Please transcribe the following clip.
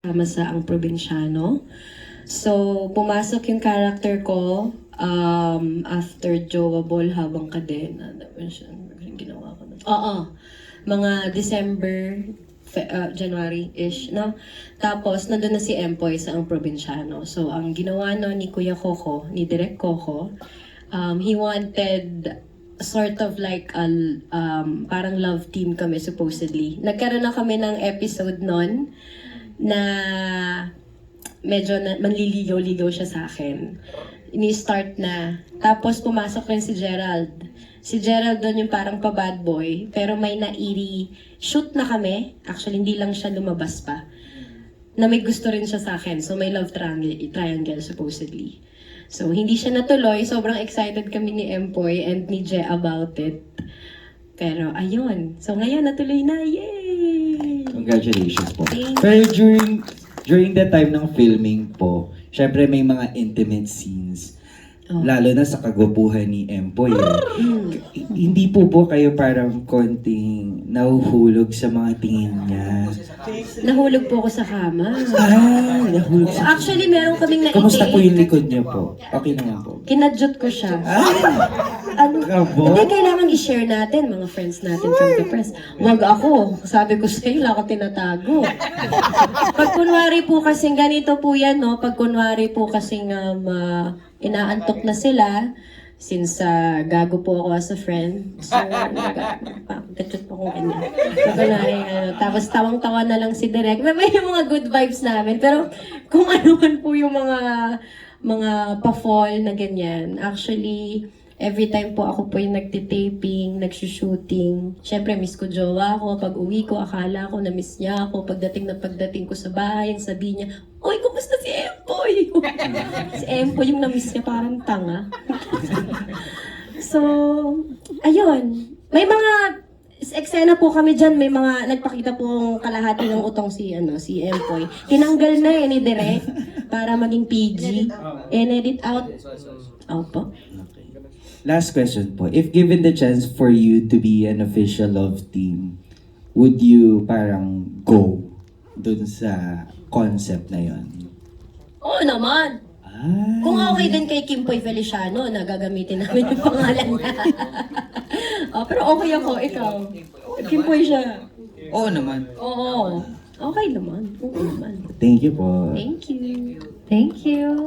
kasama sa ang probinsyano. So, pumasok yung character ko um, after Joable habang kadena. Ano? Ano ginawa ko? nun? Oo. Mga December, Fe- uh, January-ish, no? Tapos, nandun na si Empoy sa ang probinsyano. So, ang ginawa no ni Kuya Coco, ni Direk Coco, um, he wanted sort of like a, um, parang love team kami supposedly. Nagkaroon na kami ng episode nun na medyo na, manliligaw-ligaw siya sa akin. Ini-start na. Tapos pumasok rin si Gerald. Si Gerald doon yung parang pa bad boy, pero may nairi shoot na kami. Actually, hindi lang siya lumabas pa. Na may gusto rin siya sa akin. So, may love triangle, triangle supposedly. So, hindi siya natuloy. Sobrang excited kami ni Empoy and ni Je about it. Pero, ayun. So, ngayon, natuloy na. Yay! Congratulations po. Pero during during the time ng filming po, syempre may mga intimate scenes. Oh. Lalo na sa kagwapuhan ni Empoy. eh. Hindi po po kayo parang konting nahuhulog sa mga tingin niya. Nahulog po ako sa kama. Ah, nahulog sa... Actually, meron kaming naiti. Kamusta po yung likod niya po? Okay naman po. Kinadyot ko siya. Ah, Ano? Hindi, kailangan i-share natin, mga friends natin from the press. Wag ako. Sabi ko sa'yo, wala ko tinatago. Pag kunwari po kasing ganito po yan, no? Pag kunwari po kasing um, ah, inaantok na sila, since ah, gago po ako as a friend, so, nag-gachot po akong ganyan. So, kunwari, ano, tapos tawang-tawa na lang si Direk. May, may mga good vibes namin. Pero kung ano man po yung mga mga pa-fall na ganyan, actually, every time po ako po yung nagtitaping, nagsushooting, syempre miss ko jowa ko. Pag uwi ko, akala ko na miss niya ako. Pagdating na pagdating ko sa bahay, sabi niya, Uy, kumusta si Empoy? si Empoy yung na-miss niya parang tanga. so, ayun. May mga eksena po kami dyan, may mga nagpakita po kalahati ng utong si ano si Empoy. Tinanggal na eh ni Direk para maging PG. And edit out. Opo. Last question po. If given the chance for you to be an official love team, would you parang go dun sa concept na yon? Oo naman. Ah, Kung okay din kay Kimpoy Feliciano na gagamitin namin yung pangalan niya. oh, pero okay ako, ikaw. Kimpoy siya. Oo naman. Oo. Okay naman. Oo naman. Thank you po. Thank you. Thank you.